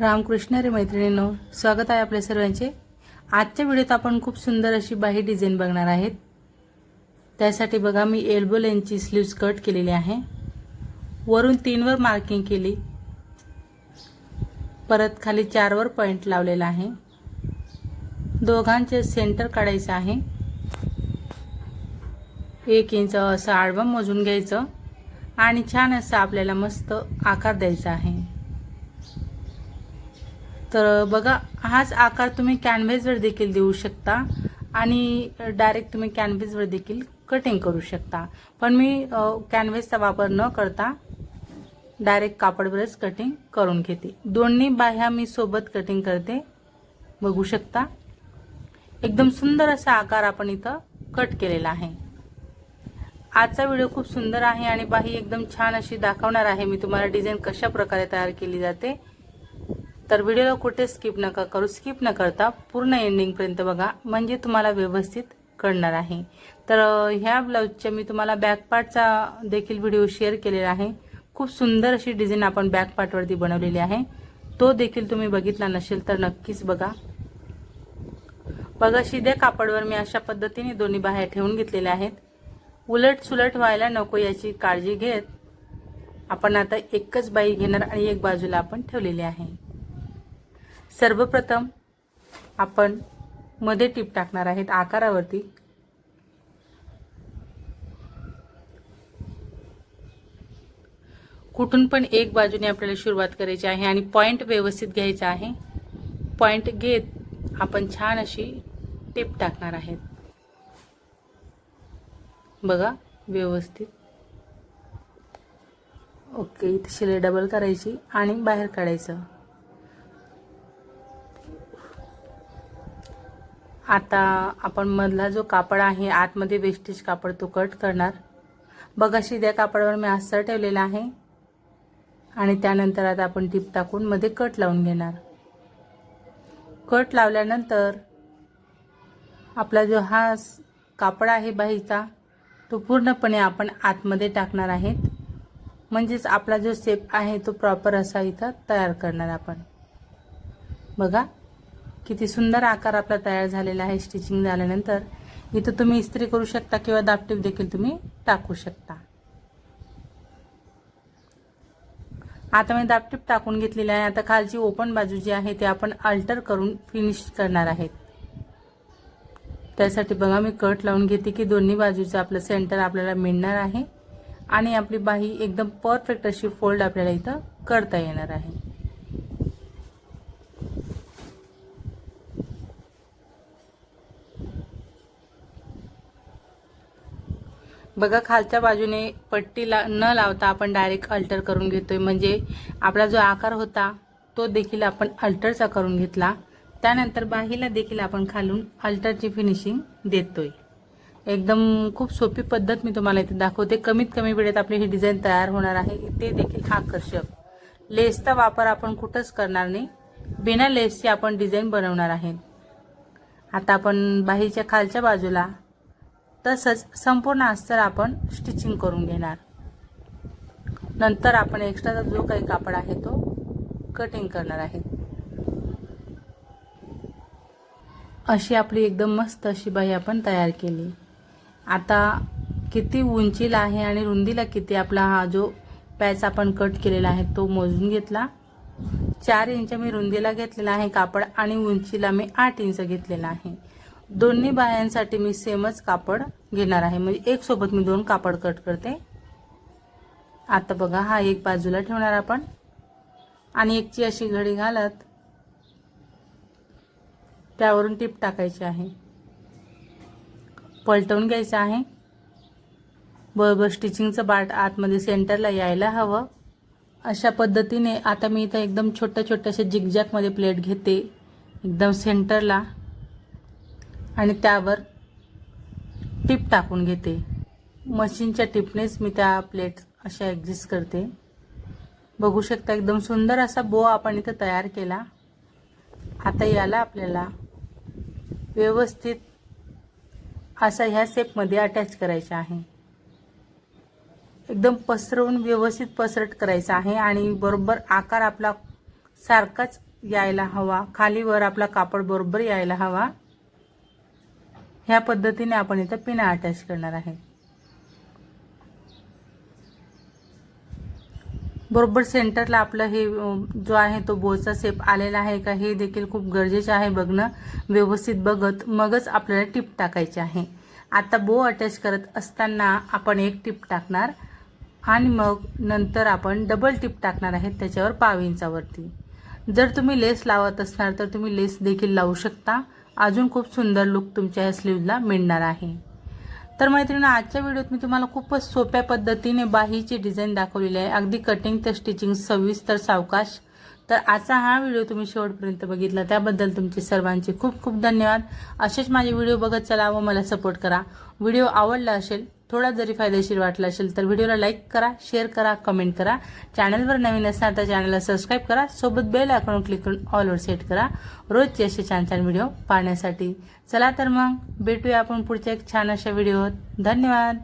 रामकृष्ण रे मैत्रिणींनो स्वागत आहे आपल्या सर्वांचे. आजच्या व्हिडिओत आपण खूप सुंदर अशी बाही डिझाईन बघणार आहेत. त्यासाठी बघा मी एल्बो लेनची स्लीव्ज कट केलेली आहे. वरून तीनवर मार्किंग केली. परत खाली चारवर पॉईंट लावलेला आहे. दोघांचे सेंटर काढायचं आहे. एक इंच असं आडवं मोजून घ्यायचं. आणि छान असं आपल्याला मस्त आकार द्यायचा आहे. तर बघा हाच आकार तुम्ही कॅनव्हेजवर देखील देऊ शकता आणि डायरेक्ट तुम्ही कॅनव्हेजवर देखील कटिंग करू शकता. पण मी कॅनव्हेजचा वापर न करता डायरेक्ट कापडवरच कटिंग करून घेते. दोन्ही बाह्या मी सोबत कटिंग करते. बघू शकता. एकदम सुंदर असा आकार आपण इथं कट केलेला आहे. आजचा व्हिडिओ खूप सुंदर आहे आणि बाही एकदम छान अशी दाखवणार आहे मी तुम्हाला डिझाईन कशा प्रकारे तयार केली जाते. तर व्हिडिओला कुठे स्किप नका करू स्किप न करता पूर्ण एंडिंगपर्यंत बघा. म्हणजे तुम्हाला व्यवस्थित कळणार आहे. तर ह्या ब्लाऊजच्या मी तुम्हाला बॅकपार्टचा देखील व्हिडिओ शेअर केलेला आहे. खूप सुंदर अशी डिझाईन आपण बॅकपार्टवरती बनवलेली आहे. तो देखील तुम्ही बघितला नसेल तर नक्कीच बघा. बघा शिद्या कापडवर मी अशा पद्धतीने दोन्ही बाह्या ठेवून घेतलेल्या आहेत. उलट सुलट व्हायला नको याची काळजी घेत आपण आता एकच बाई घेणार आणि एक बाजूला आपण ठेवलेली आहे. सर्वप्रथम आपण मध्ये टीप टाकणार आहेत आकारावरती. कुठून पण एक बाजूने आपल्याला सुरुवात करायची आहे आणि पॉइंट व्यवस्थित घ्यायचा आहे. पॉइंट घेत आपण छान अशी टीप टाकणार आहेत. बघा व्यवस्थित. ओके इथे शिलाई डबल करायची आणि बाहेर काढायचं. आता आपण मधला जो कापड आहे आतमध्ये वेस्टेज कापड तो कट करणार. बघा त्या कापडावर मी अस्तर ठेवलेला आहे. आणि त्यानंतर आता आपण टीप टाकून मध्ये कट लावून घेणार. कट लावल्यानंतर आपला जो हा कापड आहे बाईचा तो पूर्णपणे आपण आतमध्ये टाकणार आहेत. म्हणजेच आपला जो शेप आहे तो प्रॉपर असा इथं तयार करणार आपण. बघा. किती सुंदर आकार आपला तयार झालेला आहे स्टिचिंग झाल्यानंतर. इथं तुम्ही इस्त्री करू शकता किंवा दापटीप देखील तुम्ही टाकू शकता. आता मी दापटीप टाकून घेतलेली आहे. आता खालची ओपन बाजू जी आहे ते आपण अल्टर करून फिनिश करणार आहेत. त्यासाठी बघा मी कट लावून घेते की दोन्ही बाजूचं आपलं सेंटर आपल्याला मिळणार आहे. आणि आपली बाही एकदम परफेक्ट अशी फोल्ड आपल्याला इथं करता येणार आहे. बघा खालच्या बाजूने पट्टीला न लावता आपण डायरेक्ट अल्टर करून घेतोय. म्हणजे आपला जो आकार होता तो देखील आपण अल्टरचा करून घेतला. त्यानंतर बाहीला देखील आपण खालून अल्टरची फिनिशिंग देतोय. एकदम खूप सोपी पद्धत मी तुम्हाला इथे दाखवते. कमीत कमी वेळेत आपली ही डिझाईन तयार होणार आहे. ते देखील आकर्षक. लेसचा वापर आपण कुठंच करणार नाही. बिना लेसची आपण डिझाईन बनवणार आहे. आता आपण बाहीच्या खालच्या बाजूला तसंच संपूर्ण अस्तर आपण स्टिचिंग करून घेणार. नंतर आपण एक्स्ट्राचा जो काही कापड आहे तो कटिंग करणार आहे. अशी आपली एकदम मस्त अशी बाही आपण तयार केली. आता किती उंचीला आहे आणि रुंदीला किती आपला हा जो पॅच आपण कट केलेला आहे तो मोजून घेतला. चार इंच मी रुंदीला घेतलेला आहे कापड आणि उंचीला मी आठ इंच घेतलेला आहे. दोन्ही बायांसाठी मी सेमच कापड घेणार आहे. म्हणजे एक सोबत मी दोन कापड कट करते. आता बघा हा एक बाजूला ठेवणार आपण. आणि एकची अशी घडी घालत त्यावरून टीप टाकायची आहे. पलटवून घ्यायचं आहे. बरोबर स्टिचिंगचं बाट आतमध्ये सेंटरला यायला हवं. अशा पद्धतीने आता मी इथं एकदम छोट्या छोट्याशा जिगजॅकमध्ये प्लेट घेते. एकदम सेंटरला. आणि त्यावर टीप टाकून घेते. मशीनच्या टिपनेच मी त्या प्लेट अशा ॲडजस्ट करते. बघू शकता एकदम सुंदर असा बो आपण इथं तयार केला. आता याला आपल्याला व्यवस्थित असा ह्या सेपमध्ये अटॅच करायचा आहे. एकदम पसरवून व्यवस्थित पसरट करायचा आहे आणि बरोबर आकार आपला सारखाच यायला हवा. खालीवर आपला कापड बरोबर यायला हवा. ह्या पद्धतीने आपण इथं पिना अटॅच करणार आहे. बरोबर सेंटरला आपलं हे जो आहे तो बोचा सेप आलेला आहे का हे देखील खूप गरजेचे आहे बघणं. व्यवस्थित बघत मगच आपल्याला टिप टाकायची आहे. आता बो अटॅच करत असताना आपण एक टिप टाकणार आणि मग नंतर आपण डबल टिप टाकणार आहे त्याच्यावर पाव इंचावरती. जर तुम्ही लेस लावत असणार तर तुम्ही लेस देखील लावू शकता. अजून खूप सुंदर लुक तुमच्या या स्लीवला मिळणार आहे. तर मैत्रिणी आजच्या व्हिडिओत मी तुम्हाला खूपच सोप्या पद्धतीने बाहीची डिझाईन दाखवलेली आहे. अगदी कटिंग तर स्टिचिंग सविस्तर सावकाश. तर आजचा हा व्हिडिओ तुम्ही शेवटपर्यंत बघितला. त्याबद्दल तुमचे सर्वांचे खूप खूप धन्यवाद. असेच माझे व्हिडिओ बघत चला व मला सपोर्ट करा. व्हिडिओ आवडला असेल थोडा जरी फायदेशीर वाटला असेल तर व्हिडिओला लाईक करा शेअर करा कमेंट करा. चॅनलवर नवीन असणार तर चॅनलला सबस्क्राईब करा. सोबत बेल आयकॉन क्लिक करून ऑलवर सेट करा. रोजचे असे छान छान व्हिडिओ पाहण्यासाठी. चला तर मग भेटूया आपण पुढच्या एक छान अशा व्हिडिओत धन्यवाद.